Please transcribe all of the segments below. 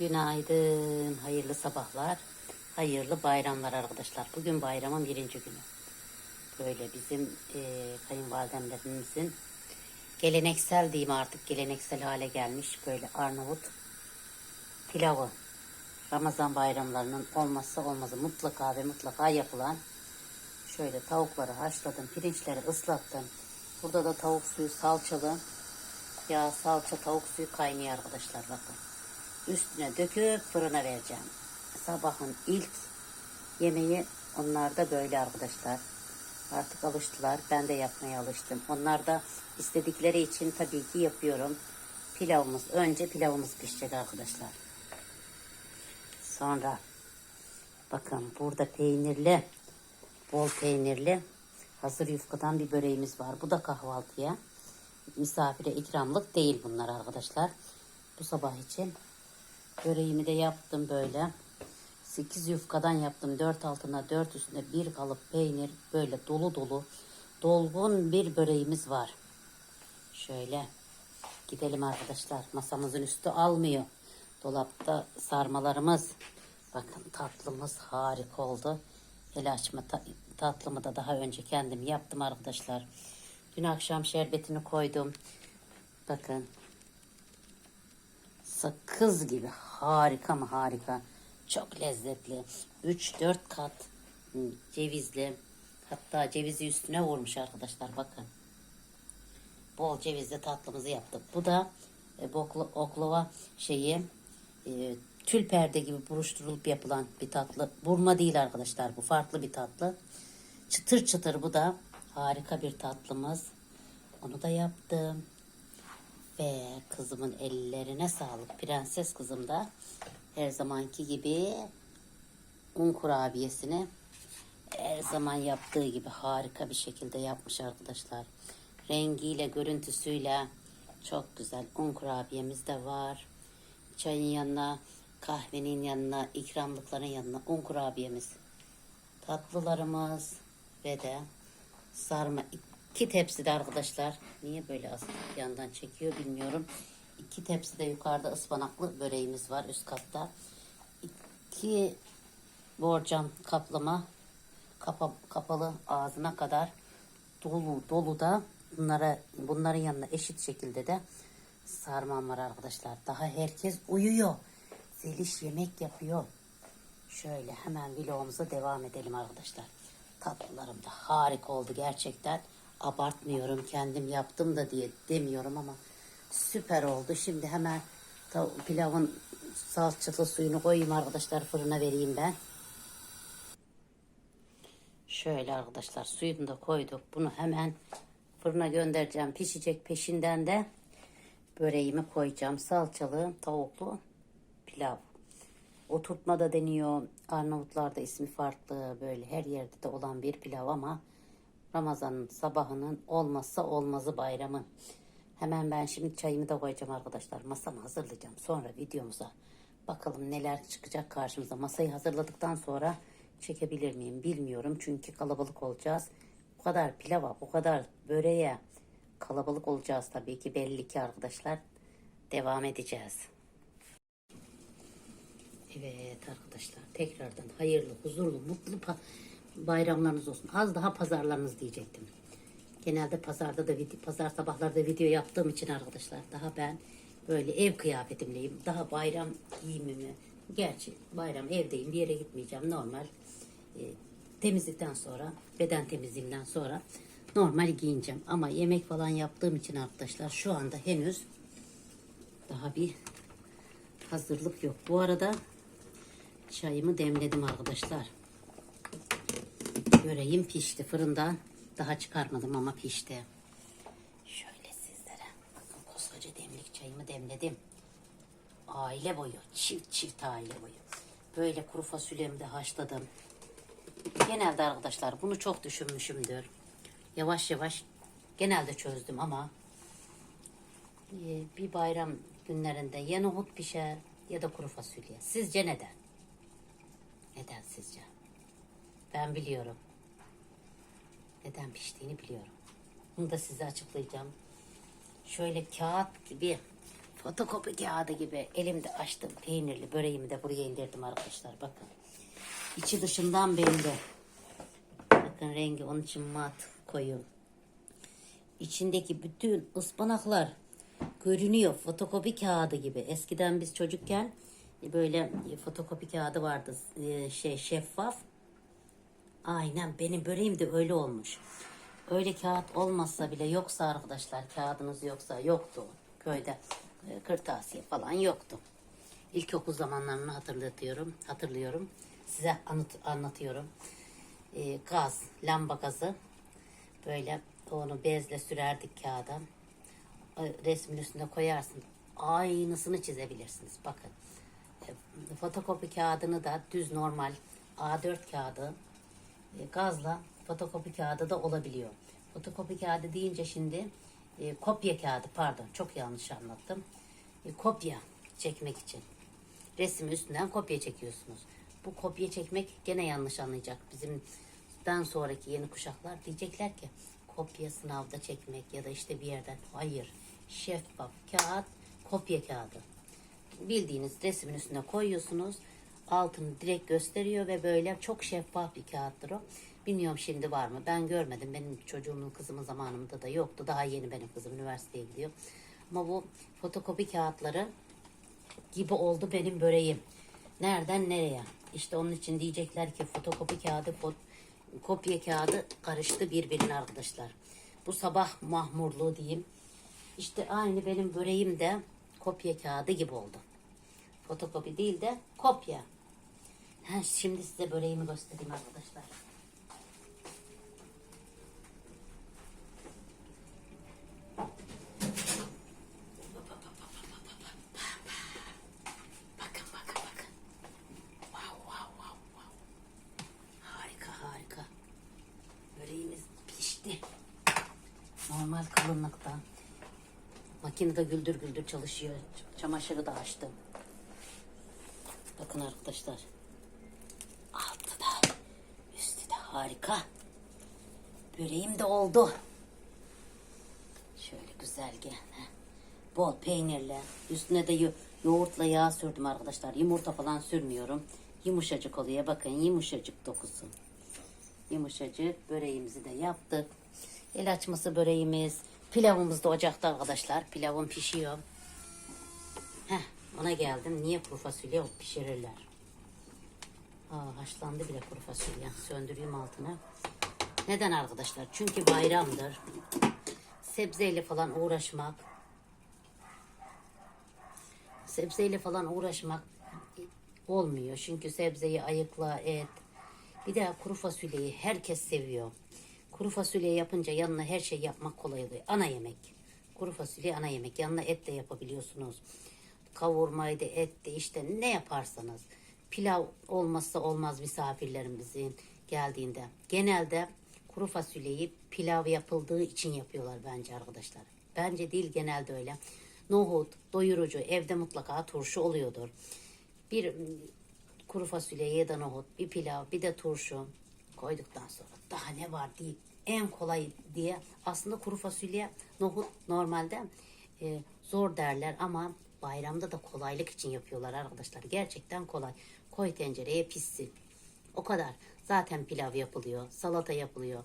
Günaydın, hayırlı sabahlar, hayırlı bayramlar arkadaşlar. Bugün bayramın birinci günü. Böyle bizim e, kayınvalidemlerimizin geleneksel diyeyim artık geleneksel hale gelmiş böyle Arnavut pilavı. Ramazan bayramlarının olmazsa olmazı mutlaka ve mutlaka yapılan şöyle tavukları haşladım, pirinçleri ıslattım. Burada da tavuk suyu salçalı. Yağ, salça, tavuk suyu kaynıyor arkadaşlar bakın. Üstüne döküp fırına vereceğim. Sabahın ilk yemeği onlar da böyle arkadaşlar. Artık alıştılar. Ben de yapmaya alıştım. Onlar da istedikleri için tabii ki yapıyorum. Pilavımız önce pilavımız pişecek arkadaşlar. Sonra bakın burada peynirli bol peynirli hazır yufkadan bir böreğimiz var. Bu da kahvaltıya. Misafire ikramlık değil bunlar arkadaşlar. Bu sabah için böreğimi de yaptım böyle. 8 yufkadan yaptım. 4 altına 4 üstüne bir kalıp peynir böyle dolu dolu dolgun bir böreğimiz var. Şöyle gidelim arkadaşlar. Masamızın üstü almıyor. Dolapta sarmalarımız. Bakın tatlımız harika oldu. El açma ta- tatlımı da daha önce kendim yaptım arkadaşlar. Dün akşam şerbetini koydum. Bakın. Sakız gibi harika mı harika. Çok lezzetli. 3-4 kat cevizli. Hatta cevizi üstüne vurmuş arkadaşlar bakın. Bol cevizli tatlımızı yaptık. Bu da e, bokla- oklava şeyi e, tül perde gibi buruşturulup yapılan bir tatlı. Burma değil arkadaşlar bu farklı bir tatlı. Çıtır çıtır bu da harika bir tatlımız. Onu da yaptım. Ve kızımın ellerine sağlık. Prenses kızım da her zamanki gibi un kurabiyesini her zaman yaptığı gibi harika bir şekilde yapmış arkadaşlar. Rengiyle, görüntüsüyle çok güzel. Un kurabiyemiz de var. Çayın yanına, kahvenin yanına, ikramlıkların yanına un kurabiyemiz. Tatlılarımız ve de sarma. İki tepsi de arkadaşlar. Niye böyle az yandan çekiyor bilmiyorum. İki tepsi de yukarıda ıspanaklı böreğimiz var üst katta. İki borcam kaplama kapa, kapalı ağzına kadar dolu dolu da bunlara bunların yanına eşit şekilde de sarmam var arkadaşlar. Daha herkes uyuyor. Zeliş yemek yapıyor. Şöyle hemen vlogumuza devam edelim arkadaşlar. Tatlılarım da harika oldu gerçekten. Abartmıyorum kendim yaptım da diye demiyorum ama süper oldu. Şimdi hemen pilavın salçalı suyunu koyayım arkadaşlar fırına vereyim ben. Şöyle arkadaşlar suyunu da koyduk. Bunu hemen fırına göndereceğim. Pişecek peşinden de böreğimi koyacağım. Salçalı tavuklu pilav. Oturtma da deniyor. Arnavutlarda ismi farklı. Böyle her yerde de olan bir pilav ama Ramazan'ın sabahının olmazsa olmazı bayramı. Hemen ben şimdi çayımı da koyacağım arkadaşlar. Masamı hazırlayacağım. Sonra videomuza bakalım neler çıkacak karşımıza. Masayı hazırladıktan sonra çekebilir miyim bilmiyorum. Çünkü kalabalık olacağız. Bu kadar pilava, bu kadar böreğe kalabalık olacağız tabii ki belli ki arkadaşlar. Devam edeceğiz. Evet arkadaşlar tekrardan hayırlı, huzurlu, mutlu bayramlarınız olsun. Az daha pazarlarınız diyecektim. Genelde pazarda da pazar sabahlarda video yaptığım için arkadaşlar daha ben böyle ev kıyafetimleyim. Daha bayram giyimimi. Gerçi bayram evdeyim bir yere gitmeyeceğim normal. e, temizlikten sonra beden temizliğinden sonra normal giyineceğim. Ama yemek falan yaptığım için arkadaşlar şu anda henüz daha bir hazırlık yok. Bu arada çayımı demledim arkadaşlar. Böreğim pişti fırından. Daha çıkarmadım ama pişti. Şöyle sizlere. Bakın koskoca demlik çayımı demledim. Aile boyu. Çift çift aile boyu. Böyle kuru fasulyemi de haşladım. Genelde arkadaşlar bunu çok düşünmüşümdür. Yavaş yavaş genelde çözdüm ama e, bir bayram günlerinde ya nohut pişer ya da kuru fasulye. Sizce neden? Neden sizce? Ben biliyorum. Neden piştiğini biliyorum. Bunu da size açıklayacağım. Şöyle kağıt gibi Fotokopi kağıdı gibi elimde açtım peynirli böreğimi de buraya indirdim arkadaşlar bakın. İçi dışından belli. Bakın rengi onun için mat koyu. İçindeki bütün ıspanaklar görünüyor fotokopi kağıdı gibi. Eskiden biz çocukken böyle fotokopi kağıdı vardı e, şey şeffaf. Aynen benim böreğim de öyle olmuş. Öyle kağıt olmazsa bile yoksa arkadaşlar kağıdınız yoksa yoktu köyde e, kırtasiye falan yoktu. İlkokul zamanlarını hatırlatıyorum, hatırlıyorum. Size anlat, anlatıyorum. E, gaz, lamba gazı böyle onu bezle sürerdik kağıda. E, Resmin üstüne koyarsın. Aynısını çizebilirsiniz. Bakın. E, fotokopi kağıdını da düz normal A4 kağıdı gazla fotokopi kağıdı da olabiliyor. Fotokopi kağıdı deyince şimdi e, kopya kağıdı pardon çok yanlış anlattım. E, kopya çekmek için. Resmi üstünden kopya çekiyorsunuz. Bu kopya çekmek gene yanlış anlayacak. Bizimden sonraki yeni kuşaklar diyecekler ki kopya sınavda çekmek ya da işte bir yerden. Hayır. Şeffaf kağıt kopya kağıdı bildiğiniz resmin üstüne koyuyorsunuz. Altını direkt gösteriyor ve böyle çok şeffaf bir kağıttır o. Bilmiyorum şimdi var mı? Ben görmedim. Benim çocuğumun kızımın zamanımda da yoktu. Daha yeni benim kızım üniversiteye gidiyor. Ama bu fotokopi kağıtları gibi oldu benim böreğim. Nereden nereye? İşte onun için diyecekler ki fotokopi kağıdı, fot kopya kağıdı karıştı birbirine arkadaşlar. Bu sabah mahmurluğu diyeyim. İşte aynı benim böreğim de kopya kağıdı gibi oldu. Fotokopi değil de kopya. Şimdi size böreğimi göstereyim arkadaşlar. Bakın bakın bakın. Wow wow wow. Harika harika. Böreğimiz pişti. Normal kalınlıkta. Makinede güldür güldür çalışıyor. Çamaşırı da açtım. Bakın arkadaşlar. Altı da üstü de harika. Böreğim de oldu. Şöyle güzelce. Bol peynirle. Üstüne de yo- yoğurtla yağ sürdüm arkadaşlar. Yumurta falan sürmüyorum. Yumuşacık oluyor. Bakın yumuşacık dokusu. Yumuşacık böreğimizi de yaptık. El açması böreğimiz. Pilavımız da ocakta arkadaşlar. Pilavım pişiyor. Heh, ona geldim. Niye kuru fasulye pişirirler? Haşlandı bile kuru fasulye. Söndüreyim altına. Neden arkadaşlar? Çünkü bayramdır. Sebzeyle falan uğraşmak. Sebzeyle falan uğraşmak olmuyor. Çünkü sebzeyi ayıkla, et. Bir de kuru fasulyeyi herkes seviyor. Kuru fasulye yapınca yanına her şey yapmak kolay oluyor. Ana yemek. Kuru fasulye ana yemek. Yanına et de yapabiliyorsunuz. Kavurmaydı, etti işte ne yaparsanız. Pilav olmazsa olmaz misafirlerimizin geldiğinde. Genelde kuru fasulyeyi pilav yapıldığı için yapıyorlar bence arkadaşlar. Bence değil genelde öyle. Nohut, doyurucu, evde mutlaka turşu oluyordur. Bir kuru fasulye ya da nohut, bir pilav, bir de turşu koyduktan sonra daha ne var deyip en kolay diye aslında kuru fasulye, nohut normalde e, zor derler ama bayramda da kolaylık için yapıyorlar arkadaşlar. Gerçekten kolay. Koy tencereye pişsin. O kadar. Zaten pilav yapılıyor, salata yapılıyor.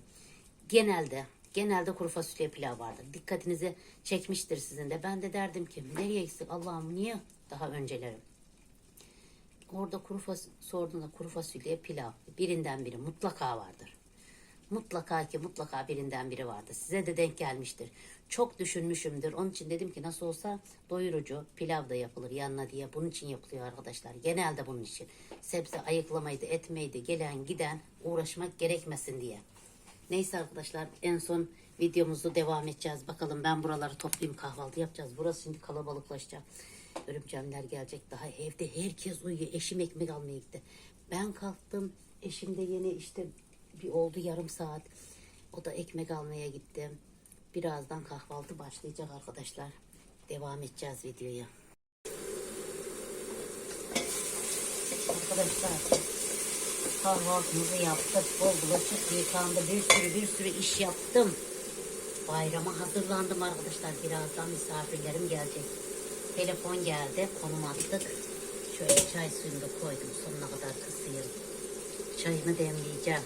Genelde genelde kuru fasulye pilav vardır. Dikkatinizi çekmiştir sizin de. Ben de derdim ki nereye gitsin Allah'ım niye daha öncelerim. Orada kuru fas sorduğunda kuru fasulye pilav birinden biri mutlaka vardır. Mutlaka ki mutlaka birinden biri vardır. Size de denk gelmiştir. Çok düşünmüşümdür. Onun için dedim ki nasıl olsa doyurucu pilav da yapılır yanına diye. Bunun için yapılıyor arkadaşlar. Genelde bunun için. Sebze ayıklamaydı, etmeydi, gelen giden uğraşmak gerekmesin diye. Neyse arkadaşlar en son videomuzu devam edeceğiz. Bakalım ben buraları toplayayım kahvaltı yapacağız. Burası şimdi kalabalıklaşacak. Örümcemler gelecek daha evde herkes uyuyor. Eşim ekmek almaya gitti. Ben kalktım. Eşim de yeni işte bir oldu yarım saat. O da ekmek almaya gitti. Birazdan kahvaltı başlayacak arkadaşlar. Devam edeceğiz videoya. Arkadaşlar kahvaltımızı yaptık. Bol bulaşık yıkandı. Bir sürü bir sürü iş yaptım. Bayrama hazırlandım arkadaşlar. Birazdan misafirlerim gelecek. telefon geldi. Konum attık. Şöyle çay suyunu da koydum. Sonuna kadar kısayım. Çayımı demleyeceğim.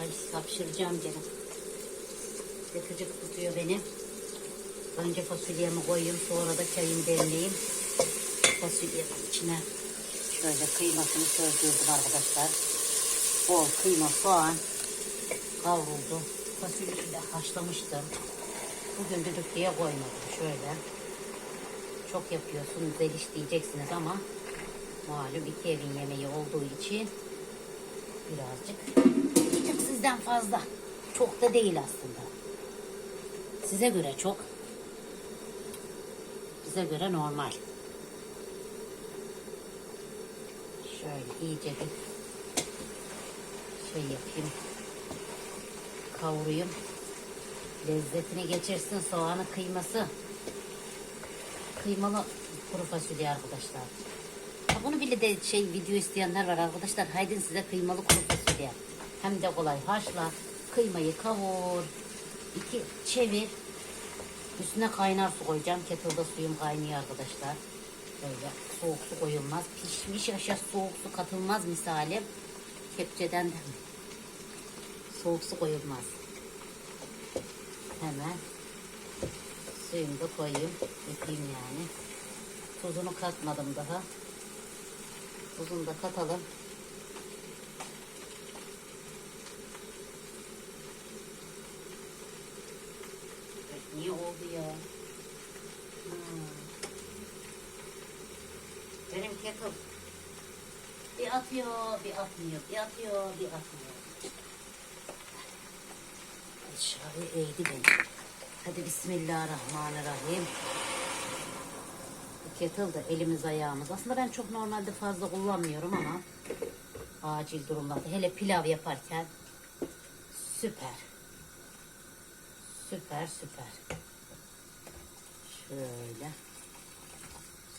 Ay hapşıracağım canım. Yakıcık tutuyor beni. Önce fasulyemi koyayım. Sonra da çayımı demleyeyim. Fasulyenin içine şöyle kıymasını sözdürdüm arkadaşlar. Bol kıyma, soğan kavruldu. Fasulyeyi de haşlamıştım. Bugün düdüklüye koymadım. Şöyle. Çok yapıyorsun zeliş diyeceksiniz ama malum iki evin yemeği olduğu için birazcık bir tık sizden fazla. Çok da değil aslında. Size göre çok. Bize göre normal. Şöyle iyice bir şey yapayım. Kavurayım. Lezzetini geçirsin soğanı kıyması. Kıymalı kuru fasulye arkadaşlar. Bunu bile de şey video isteyenler var arkadaşlar. Haydi size kıymalı kuru fasulye. Hem de kolay haşla. Kıymayı kavur. İki çevir. Üstüne kaynar su koyacağım. Kettle'da suyum kaynıyor arkadaşlar. Böyle soğuk su koyulmaz. Pişmiş aşağı soğuk su katılmaz misali. Kepçeden de soğuk su koyulmaz. Hemen suyumu da koyayım. Yapayım yani. Tuzunu katmadım daha. Tuzunu da katalım. Niye oldu ya? Hmm. Benim kettle bir atıyor, bir atmıyor, bir atıyor, bir atmıyor. Aşağıya eğdi beni. Hadi Bismillahirrahmanirrahim. Bu kettle da elimiz ayağımız. Aslında ben çok normalde fazla kullanmıyorum ama acil durumlarda hele pilav yaparken süper. Süper süper. Şöyle.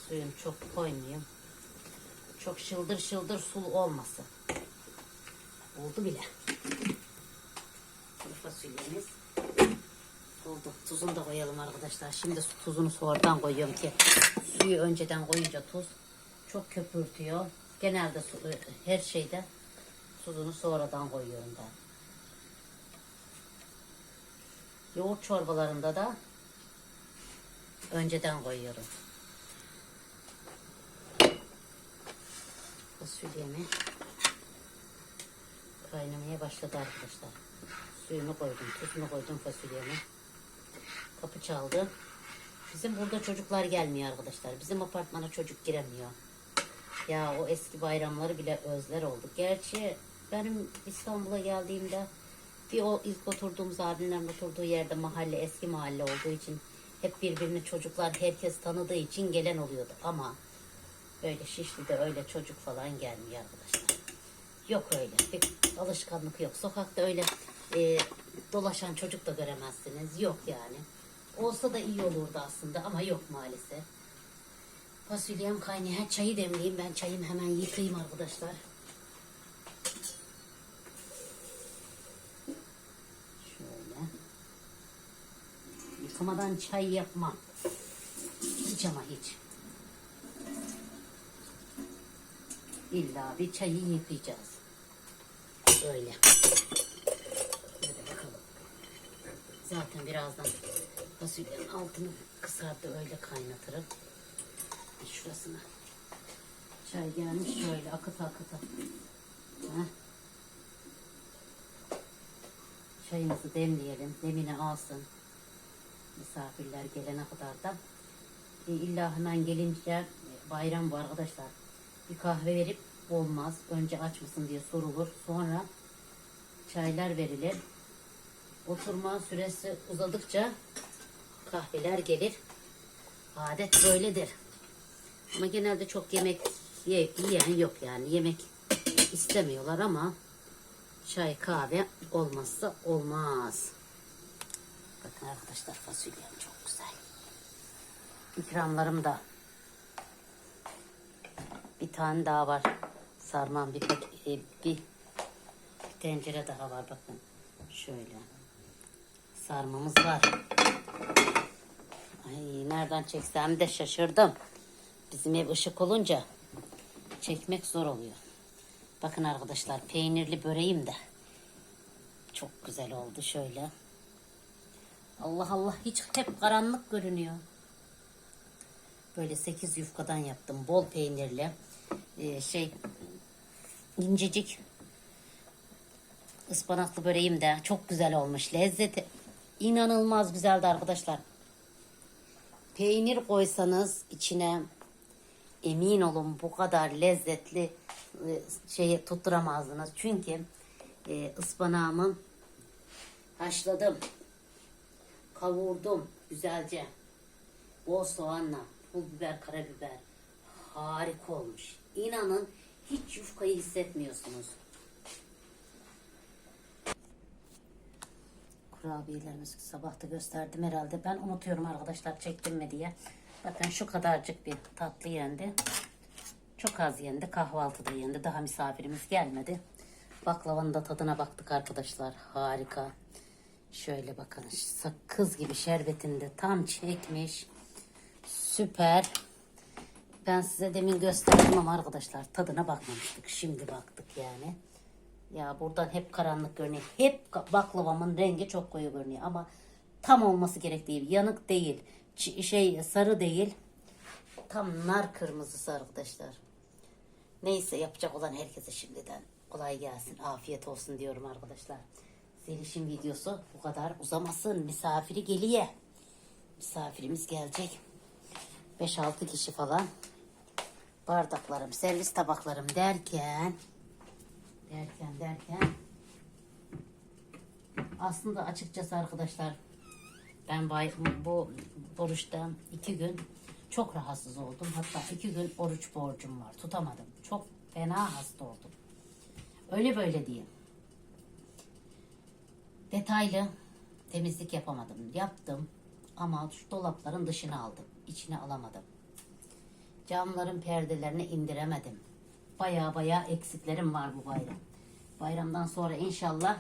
Suyunu çok koymayayım. Çok şıldır şıldır sulu olmasın. Oldu bile. Kuru fasulyemiz oldu. Tuzunu da koyalım arkadaşlar. Şimdi tuzunu sonradan koyuyorum ki suyu önceden koyunca tuz çok köpürtüyor. Genelde su, her şeyde tuzunu sonradan koyuyorum ben. Yoğurt çorbalarında da önceden koyuyorum. Fasulyemi kaynamaya başladı arkadaşlar. Suyunu koydum, tuzunu koydum fasulyemi. Kapı çaldı. Bizim burada çocuklar gelmiyor arkadaşlar. Bizim apartmana çocuk giremiyor. Ya o eski bayramları bile özler oldu. Gerçi benim İstanbul'a geldiğimde bir o ilk oturduğumuz abimlerin oturduğu yerde mahalle eski mahalle olduğu için hep birbirini çocuklar herkes tanıdığı için gelen oluyordu. Ama öyle Şişli'de öyle çocuk falan gelmiyor arkadaşlar. Yok öyle. Bir alışkanlık yok. Sokakta öyle e, dolaşan çocuk da göremezsiniz. Yok yani. Olsa da iyi olurdu aslında ama yok maalesef. Fasulyem kaynıyor. Ha, Çayı demleyeyim. Ben çayımı hemen yıkayayım arkadaşlar. Şöyle. Yıkamadan çay yapmam. Hiç ama hiç. İlla bir çayı yıkayacağız. Böyle. Hadi bakalım. Zaten birazdan fasulyenin altını kısardı öyle kaynatırım. Şurasına. Çay gelmiş şöyle akıta akıta. Heh. Çayımızı demleyelim. Demini alsın. Misafirler gelene kadar da. E, illa hemen gelince e, bayram bu arkadaşlar. Bir kahve verip olmaz. Önce aç mısın diye sorulur. Sonra çaylar verilir. Oturma süresi uzadıkça kahveler gelir. Adet böyledir. Ama genelde çok yemek ye- yiyen yok yani. Yemek istemiyorlar ama çay kahve olmazsa olmaz. Bakın arkadaşlar fasulyem çok güzel. İkramlarım da bir tane daha var. Sarmam bir, e, bir, bir tencere daha var bakın. Şöyle. Sarmamız var. Ay nereden çeksem de şaşırdım. Bizim ev ışık olunca çekmek zor oluyor. Bakın arkadaşlar peynirli böreğim de çok güzel oldu şöyle. Allah Allah hiç hep karanlık görünüyor. Böyle 8 yufkadan yaptım. Bol peynirli. Ee, şey incecik ıspanaklı böreğim de çok güzel olmuş. Lezzeti inanılmaz güzeldi arkadaşlar. Peynir koysanız içine emin olun bu kadar lezzetli e, şeyi tutturamazdınız. Çünkü e, ıspanağımı haşladım. Kavurdum güzelce. Bol soğanla, pul biber, karabiber. Harika olmuş. İnanın hiç yufkayı hissetmiyorsunuz. Kurabiyelerimiz sabah da gösterdim herhalde. Ben unutuyorum arkadaşlar çektim mi diye. Bakın şu kadarcık bir tatlı yendi. Çok az yendi. Kahvaltıda yendi. Daha misafirimiz gelmedi. Baklavanın da tadına baktık arkadaşlar. Harika. Şöyle bakın. Sakız gibi şerbetinde tam çekmiş. Süper. Ben size demin gösterdim ama arkadaşlar tadına bakmamıştık. Şimdi baktık yani. Ya buradan hep karanlık görünüyor. Hep baklavamın rengi çok koyu görünüyor ama tam olması gerektiği yanık değil. Ç- şey sarı değil. Tam nar kırmızısı arkadaşlar. Neyse yapacak olan herkese şimdiden kolay gelsin. Afiyet olsun diyorum arkadaşlar. Zeliş'in videosu bu kadar uzamasın. Misafiri geliyor. Misafirimiz gelecek. 5-6 kişi falan. Bardaklarım, servis tabaklarım derken derken derken aslında açıkçası arkadaşlar ben bu oruçta iki gün çok rahatsız oldum. Hatta iki gün oruç borcum var. Tutamadım. Çok fena hasta oldum. Öyle böyle diyeyim. Detaylı temizlik yapamadım. Yaptım ama şu dolapların dışına aldım. İçine alamadım. Camların perdelerini indiremedim. Baya baya eksiklerim var bu bayram. Bayramdan sonra inşallah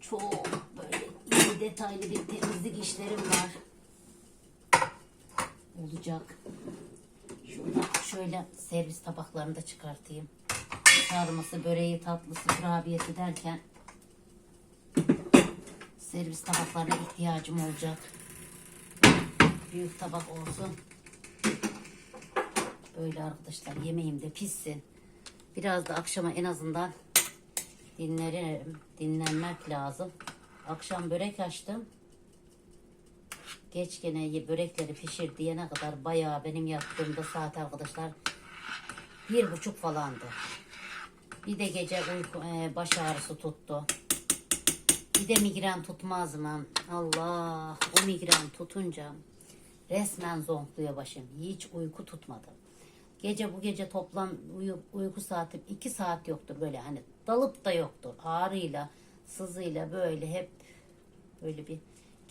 çok böyle iyi detaylı bir temizlik işlerim var. Olacak. Şuradan şöyle servis tabaklarını da çıkartayım. Sarması, böreği, tatlısı, kurabiyesi derken servis tabaklarına ihtiyacım olacak. Büyük tabak olsun. Böyle arkadaşlar yemeğim de pişsin. Biraz da akşama en azından dinlerim. Dinlenmek lazım. Akşam börek açtım. Geç gene börekleri pişir diyene kadar bayağı benim yattığımda saat arkadaşlar bir buçuk falandı. Bir de gece uyku, e, baş ağrısı tuttu. Bir de migren tutmaz mı? Allah o migren tutunca resmen zonkluyor başım. Hiç uyku tutmadı. Gece bu gece toplam uyu- uyku saatim iki saat yoktur böyle hani dalıp da yoktur. Ağrıyla, sızıyla böyle hep böyle bir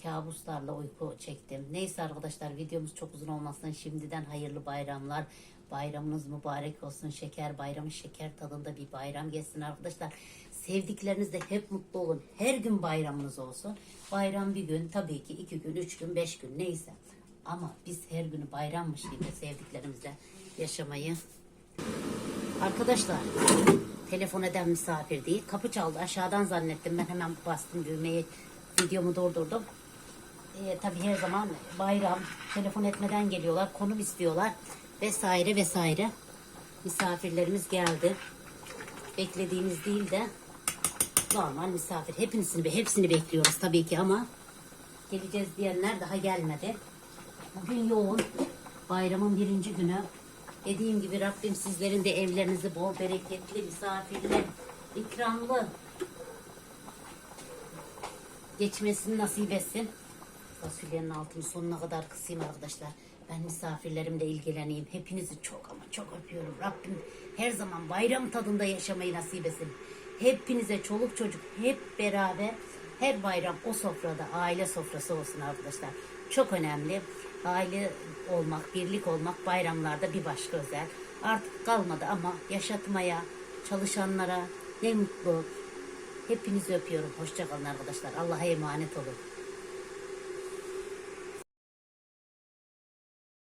kabuslarla uyku çektim. Neyse arkadaşlar videomuz çok uzun olmasın. Şimdiden hayırlı bayramlar. Bayramınız mübarek olsun. Şeker bayramı şeker tadında bir bayram geçsin arkadaşlar. Sevdiklerinizle hep mutlu olun. Her gün bayramınız olsun. Bayram bir gün tabii ki iki gün, üç gün, beş gün neyse. Ama biz her günü bayrammış gibi sevdiklerimizle yaşamayı Arkadaşlar telefon eden misafir değil. Kapı çaldı aşağıdan zannettim. Ben hemen bastım düğmeyi videomu durdurdum. Ee, tabii her zaman bayram telefon etmeden geliyorlar. Konum istiyorlar vesaire vesaire. Misafirlerimiz geldi. Beklediğimiz değil de normal misafir. Hepsini, hepsini bekliyoruz tabii ki ama geleceğiz diyenler daha gelmedi. Bugün yoğun. Bayramın birinci günü. Dediğim gibi Rabbim sizlerin de evlerinizi bol bereketli, misafirli, ikramlı geçmesini nasip etsin. Fasulyenin altını sonuna kadar kısayım arkadaşlar. Ben misafirlerimle ilgileneyim. Hepinizi çok ama çok öpüyorum. Rabbim her zaman bayram tadında yaşamayı nasip etsin. Hepinize çoluk çocuk hep beraber her bayram o sofrada aile sofrası olsun arkadaşlar. Çok önemli. Aile olmak, birlik olmak bayramlarda bir başka özel. Artık kalmadı ama yaşatmaya, çalışanlara ne mutlu. Hepinizi öpüyorum. Hoşçakalın arkadaşlar. Allah'a emanet olun.